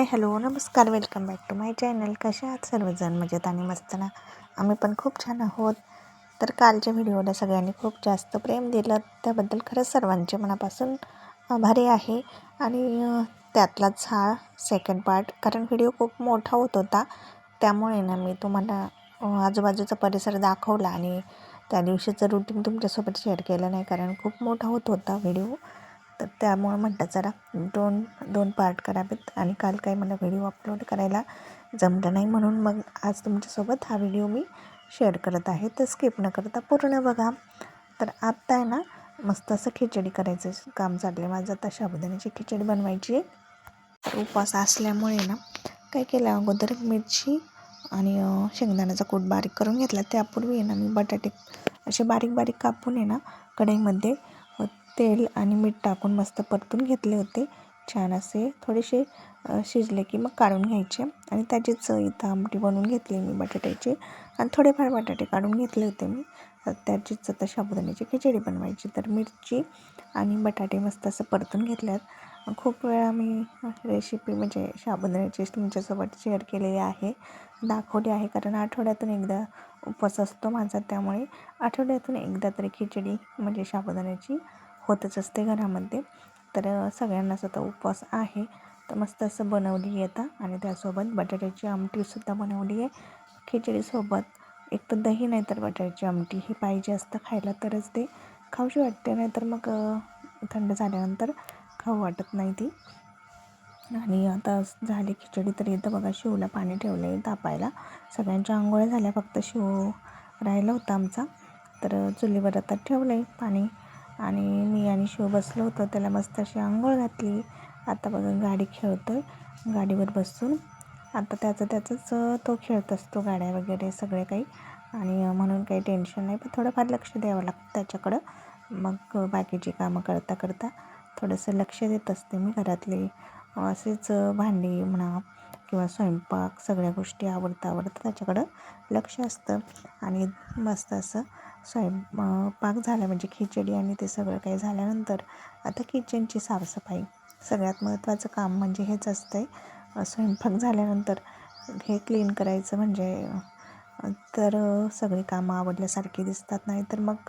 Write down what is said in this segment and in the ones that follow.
हाय hello नमस्कार welcome back to my channel. कसे आहात सर्वजण? मजेत आणि मस्त ना? आम्ही पण खूप छान आहोत. तर कालच्या व्हिडिओला सगळ्यांनी खूप जास्त प्रेम दिलं. त्याबद्दल खरंच सर्वांचे मनापासून आभारी आहे. आणि त्यातलाच हा सेकंड पार्ट कारण व्हिडिओ खूप मोठा होत होता. त्यामुळे ना मी तुम्हाला आजूबाजूचा परिसर दाखवला. आणि त्या दिवशीचं रुटीन तुमच्यासोबत शेअर केलं नाही. कारण खूप मोठा होत होता व्हिडिओ. तर त्यामुळं म्हटलं जरा दोन दोन पार्ट करावेत. आणि काल काही मला व्हिडिओ अपलोड करायला जमलं नाही. म्हणून मग आज तुमच्यासोबत हा व्हिडिओ मी शेअर करत आहे. तर स्किप न करता पूर्ण बघा. तर आत्ता आहे ना मस्त असं खिचडी करायचं काम चाललं आहे माझं. आता साबुदाण्याची खिचडी बनवायची आहे. तर उपवास असल्यामुळे ना काय केलं अगोदर मिरची आणि शेंगदाण्याचा कूट बारीक करून घेतला. त्यापूर्वी आहे ना मी बटाटे असे बारीक बारीक कापून आहे ना कढईमध्ये तेल आणि मीठ टाकून मस्त परतून घेतले होते. छान असे थोडेसे शिजले की मग काढून घ्यायचे. आणि त्याचीच इथं आमटी बनवून घेतली मी बटाट्याची. आणि थोडेफार बटाटे काढून घेतले होते मी. त्याची त्याचीच आता साबुदाण्याची खिचडी बनवायची. तर मिरची आणि बटाटे मस्त असं परतून घेतल्यात. खूप वेळा मी रेसिपी म्हणजे साबुदाण्याची तुमच्यासोबत शेअर केलेली आहे. दाखवली आहे. कारण आठवड्यातून एकदा उपवास असतो माझा. त्यामुळे आठवड्यातून एकदा तरी खिचडी म्हणजे साबुदाण्याची होतच असते घरामध्ये. तर सगळ्यांनाच आता उपवास आहे. तर मस्त असं बनवली आहे आता. आणि त्यासोबत बटाट्याची आमटीसुद्धा बनवली आहे. खिचडीसोबत. एक तर दही नाही तर बटाट्याची आमटी. ही पाहिजे असतं खायला तरच ते खाऊशी वाटते. नाही तर मग थंड झाल्यानंतर खाऊ वाटत नाही ती. आणि आता झाली खिचडी तर इथं बघा शिवला पाणी ठेवलं आहे तापायला. सगळ्यांच्या आंघोळ्या झाल्या. फक्त शिव राहिला होता आमचा. तर चुलीवर आता ठेवलं आहे पाणी. आणि मी आणि शिव बसलो होतो. त्याला मस्त अशी आंघोळ घातली. आता बघा गाडी खेळतो आहे गाडीवर बसून. आता त्याचं त्याचंच तो खेळत असतो गाड्या वगैरे सगळे काही. आणि म्हणून काही टेन्शन नाही. पण थोडंफार लक्ष द्यावं लागतं त्याच्याकडं. मग बाकीची कामं करता करता थोडंसं लक्ष देत असते मी घरातले. असेच भांडी म्हणा किंवा स्वयंपाक सगळ्या गोष्टी आवडता आवडतं त्याच्याकडं लक्ष असतं. आणि मस्त असं स्वयंपाक झाला म्हणजे खिचडी आणि ते सगळं काही झाल्यानंतर आता किचनची साफसफाई. सगळ्यात महत्त्वाचं काम म्हणजे हेच असतं आहे स्वयंपाक झाल्यानंतर हे क्लीन करायचं म्हणजे तर सगळी कामं आवडल्यासारखी दिसतात नाही तर मग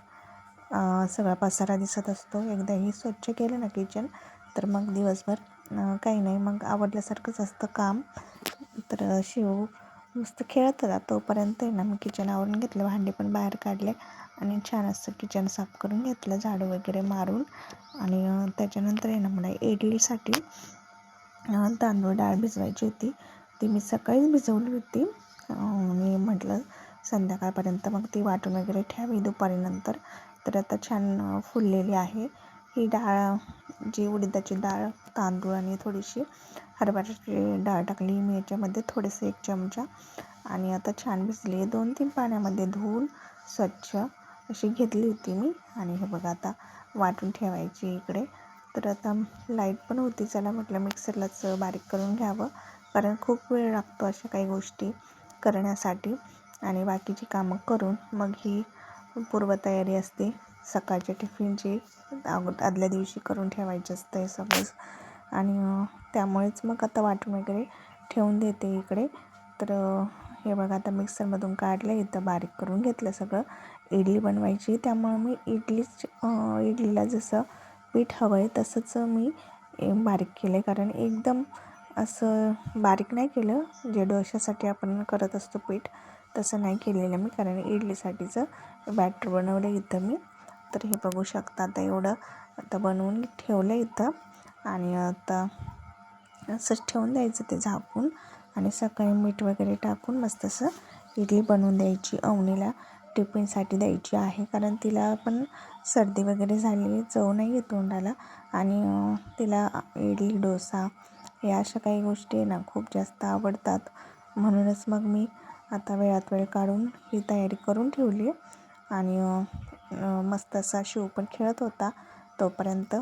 सगळा पसारा दिसत असतो. एकदाही स्वच्छ केलं ना किचन तर मग दिवसभर काही नाही. मग आवडल्यासारखंच असतं काम. तर शिव नुसतं खेळत होता तोपर्यंत आहे ना मी किचन आवरून घेतलं भांडी पण बाहेर काढले आणि छान असं किचन साफ करून घेतलं झाडू वगैरे मारून. आणि त्याच्यानंतर आहे ना मला इडलीसाठी तांदूळ डाळ भिजवायची होती. ती मी सकाळीच भिजवली होती. मी म्हटलं संध्याकाळपर्यंत मग ती वाटून वगैरे ठेवावी दुपारी नंतर. तर आता छान फुललेली आहे. ही डाळ जी उडीदाची डाळ तांदूळ आणि थोडीशी हरभऱ्याची डाळ टाकली मी याच्यामध्ये थोडेसे एक चमचा आणि आता छान भिजली आहे. दोन तीन पाण्यामध्ये धुवून स्वच्छ अशी घेतली होती मी. आणि हे बघा आता वाटून ठेवायची इकडे. तर आता लाइट पण होती चला म्हटलं मिक्सरलाच बारीक करून घ्यावं कारण खूप वेळ लागतो अशा काही गोष्टी करण्यासाठी. आणि बाकीची कामं करून मग ही पूर्वतयारी असते. सकाळच्या टिफिनची अगोद आदल्या दिवशी करून ठेवायची असतं हे सगळं आणि त्यामुळेच मग आता वाटून वगैरे ठेवून देते इकडे. तर हे बघा आता मिक्सरमधून काढलं इथं बारीक करून घेतलं सगळं. इडली बनवायची. त्यामुळं मी इडलीच इडलीला जसं पीठ हवं आहे तसंच मी बारीक केलं आहे कारण एकदम असं बारीक नाही केलं. जे डोश्यासाठी आपण करत असतो पीठ तसं नाही केलेलं मी. कारण इडलीसाठीचं बॅटर बनवलं इथं मी. तर हे बघू शकता आता एवढं. आता बनवून ठेवलं इथं. आणि आता असंच ठेवून द्यायचं ते झाकून आणि सकाळी मीठ वगैरे टाकून मस्त असं इडली बनवून द्यायची. अवनीला टिफिनसाठी द्यायची आहे. कारण तिला पण सर्दी वगैरे झालेली चव नाही आहे तोंडाला. आणि तिला इडली डोसा या अशा काही गोष्टी आहे ना खूप जास्त आवडतात. म्हणूनच मग मी आता वेळात वेळ काढून ही तयारी करून ठेवली आहे. आणि मस्त असा शिव पण खेळत होता. तोपर्यंत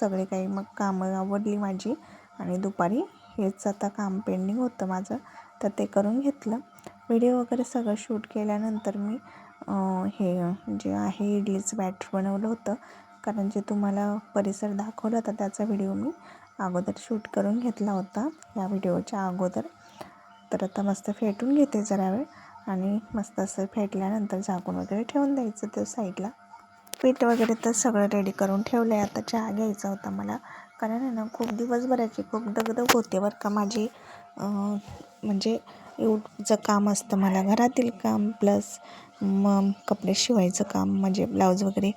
सगळे काही मग कामं आवडली माझी. आणि दुपारी हेच आता काम पेंडिंग होतं माझं. तर ते करून घेतलं. व्हिडिओ वगैरे सगळं शूट केल्यानंतर मी हे जे आहे इडलीचं बॅटर बनवलं होतं. कारण जे तुम्हाला परिसर दाखवला होता त्याचा व्हिडिओ मी अगोदर शूट करून घेतला होता या व्हिडिओच्या अगोदर. तर आता मस्त फेटून घेते जरा वेळ. आणि मस्त असं फेटल्यानंतर झाकून वगैरे ठेवून द्यायचं ते साईडला पीठ वगैरे तर सगळं रेडी करून ठेवलं आहे आता चहा घ्यायचा होता मला. कारण आहे ना खूप दिवसभराची खूप दगदग होते बरं का माझी म्हणजे एवढंचं काम असतं मला घरातील काम प्लस मग कपडे शिवायचं काम म्हणजे ब्लाऊज वगैरे.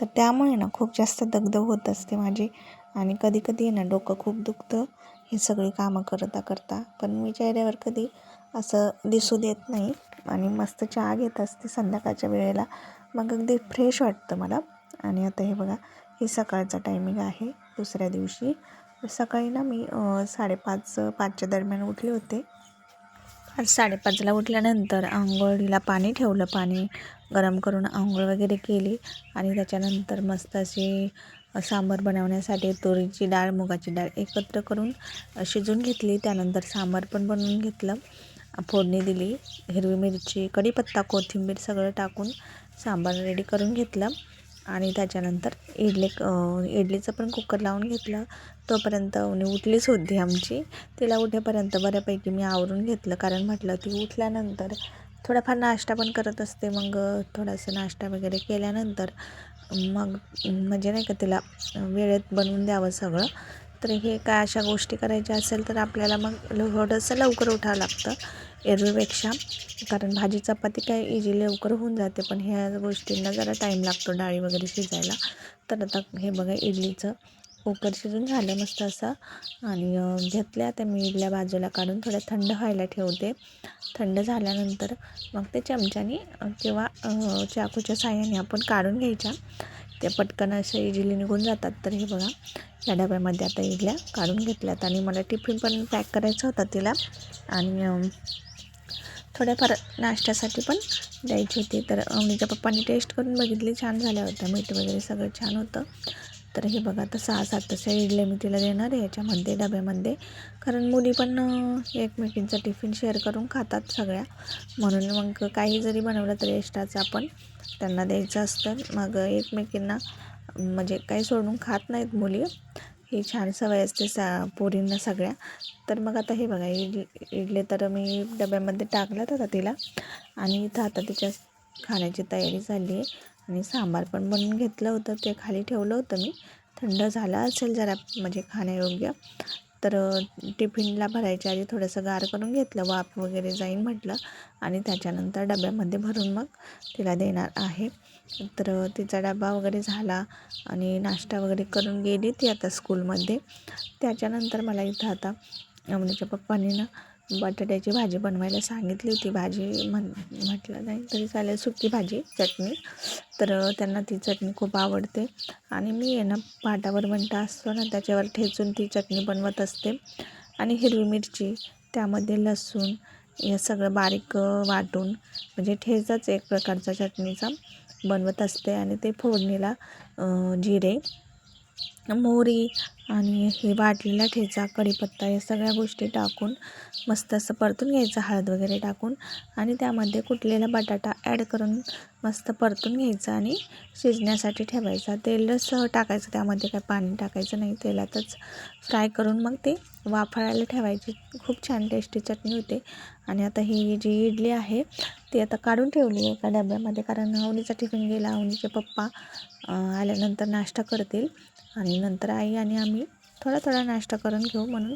तर त्यामुळे ना खूप जास्त दगदग होत असते माझी आणि कधी कधी ना डोकं खूप दुखतं ही सगळी कामं करता करता. पण मी चेहऱ्यावर कधी असं दिसू देत नाही आणि मस्त चहा घेत असते संध्याकाळच्या वेळेला. मग अगदी फ्रेश वाटतं मला. आणि आता हे बघा हे सकाळचा टायमिंग आहे. दुसऱ्या दिवशी. सकाळी ना मी साडेपाच पाचच्या दरम्यान उठले होते. साडेपाचला उठल्यानंतर आंघोळीला पाणी ठेवलं. पाणी गरम करून आंघोळ वगैरे केली. आणि त्याच्यानंतर मस्त अशी सांबार बनवण्यासाठी तुरीची डाळ मुगाची डाळ एकत्र करून शिजून घेतली. त्यानंतर सांबार पण बनवून घेतलं. फोडणी दिली. हिरवी मिरची कढीपत्ता कोथिंबीर सगळं टाकून सांबार रेडी करून घेतलं. आणि त्याच्यानंतर इडली इडलीचं पण कुकर लावून घेतलं. तोपर्यंत उनी उठलीच होती आमची. तिला उठेपर्यंत बऱ्यापैकी मी आवरून घेतलं. कारण म्हटलं ती उठल्यानंतर थोडाफार नाश्ता पण करत असते. मग थोडासा नाश्ता वगैरे केल्यानंतर मग म्हणजे नाही का तिला वेळेत बनवून द्यावं सगळं. तर हे काय अशा गोष्टी करायच्या असेल तर आपल्याला मग थोडंसं लवकर उठावं लागतं. एरवीपेक्षा कारण भाजी चपाती काय इझी लवकर होऊन जाते पण ह्या गोष्टींना जरा टाईम लागतो डाळी वगैरे शिजायला. तर आता हे बघा इडलीचं कुकर शिजून झालं मस्त असं. आणि घेतल्या त्या मी इडल्या बाजूला काढून थोड्या थंड व्हायला ठेवते. थंड झाल्यानंतर मग ते चमच्याने किंवा चाकूच्या साह्याने आपण काढून घ्यायच्या. त्या पटकन अशा इझिली निघून जातात. तर हे बघा या डब्यामध्ये आता इडल्या काढून घेतल्यात. आणि मला टिफिन पण पॅक करायचा होता तिला. आणि थोड्याफार नाश्त्यासाठी पण द्यायची होती. तर अवनीच्या पप्पांनी टेस्ट करून बघितली. छान झाल्या होत्या. मीठ वगैरे सगळं छान होतं. तर हे बघा आता सहा सात तशा इडल्या मी तिला देणार आहे. याच्यामध्ये डब्यामध्ये. कारण मुली पण एकमेकींचा टिफिन शेअर करून खातात सगळ्या. म्हणून मग काही जरी बनवलं तरी एक्स्ट्राचं आपण त्यांना द्यायचं असतं. मग एकमेकींना म्हणजे काही सोडून खात नाहीत मुली. ही छान सवय असते सा पोरींना सगळ्या. तर मग आता हे बघा इडली इडले तर मी डब्यामध्ये टाकल्यात आता तिला. आणि इथं आता तिच्या खाण्याची तयारी झाली आहे आणि सांबार पण बनवून घेतलं होतं ते खाली ठेवलं होतं मी. थंड झालं असेल जरा म्हणजे खाण्यायोग्य. तर टिफिनला भरायच्या आधी थोडंसं गार करून घेतलं वाफ वगैरे जाईन म्हटलं आणि त्याच्यानंतर डब्यामध्ये भरून मग तिला देणार आहे. तर तिचा डबा वगैरे झाला आणि नाश्ता वगैरे करून गेली ती आता स्कूलमध्ये. त्याच्यानंतर मला इथं आता अमनीच्या पप्पांनी ना बटाट्याची भाजी बनवायला सांगितली होती. भाजी म्हण म्हटलं नाही तरी चालेल सुकी भाजी चटणी. तर त्यांना ती चटणी खूप आवडते. आणि मी आहे ना पाटावर म्हणता असतो ना त्याच्यावर ठेचून ती चटणी बनवत असते. आणि हिरवी मिरची त्यामध्ये लसूण हे सगळं बारीक वाटून म्हणजे ठेचाच एक प्रकारचा चटणीचा बनवत असते. आणि ते फोडणीला जिरे मोहरी आणि हे वाटलेला ठेचा कढीपत्ता या सगळ्या गोष्टी टाकून मस्त असं परतून घ्यायचं हळद वगैरे टाकून. आणि त्यामध्ये कुटलेला बटाटा ॲड करून मस्त परतून घ्यायचं आणि शिजण्यासाठी ठेवायचा. तेलच टाकायचं त्यामध्ये काय पाणी टाकायचं नाही तेलातच फ्राय करून मग ते वाफळायला ठेवायची. खूप छान टेस्टी चटणी होते. आणि आता ही जी इडली आहे ती आता काढून ठेवली एका डब्यामध्ये कारण अवनीचा टिफिन गेला. अवनीचे पप्पा आल्यानंतर नाश्ता करतील. आणि नंतर आई आणि आम्ही थोडा थोडा नाश्ता करून घेऊ म्हणून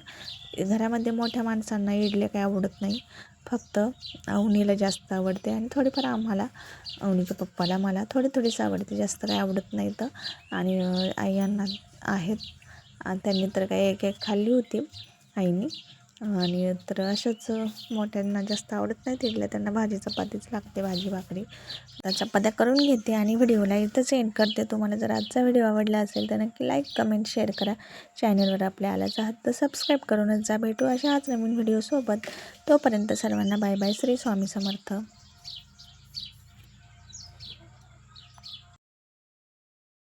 घरामध्ये मोठ्या माणसांना इडल्या काही आवडत नाही. फक्त अवनीला जास्त आवडते आणि थोडीफार आम्हाला अवनीच्या पप्पाला मला थोडी थोडीच आवडते. जास्त काही आवडत नाही तर. आणि आई यांना आहेत. त्यांनी तर काही एक एक खाल्ली होती आईने. आणि तर अशाच मोठ्यांना जास्त आवडत नाही तिथल्या त्यांना भाजी चपातीच लागते भाजी भाकरी. तर चपात्या करून घेते आणि व्हिडिओला इथंच एंड करते. तुम्हाला जर आजचा व्हिडिओ आवडला असेल तर नक्की लाईक कमेंट शेअर करा. चॅनलवर आपल्या आलाच आहात तर सबस्क्राईब करूनच जा. भेटू अशा आज नवीन व्हिडिओसोबत तोपर्यंत सर्वांना बाय बाय श्री स्वामी समर्थ.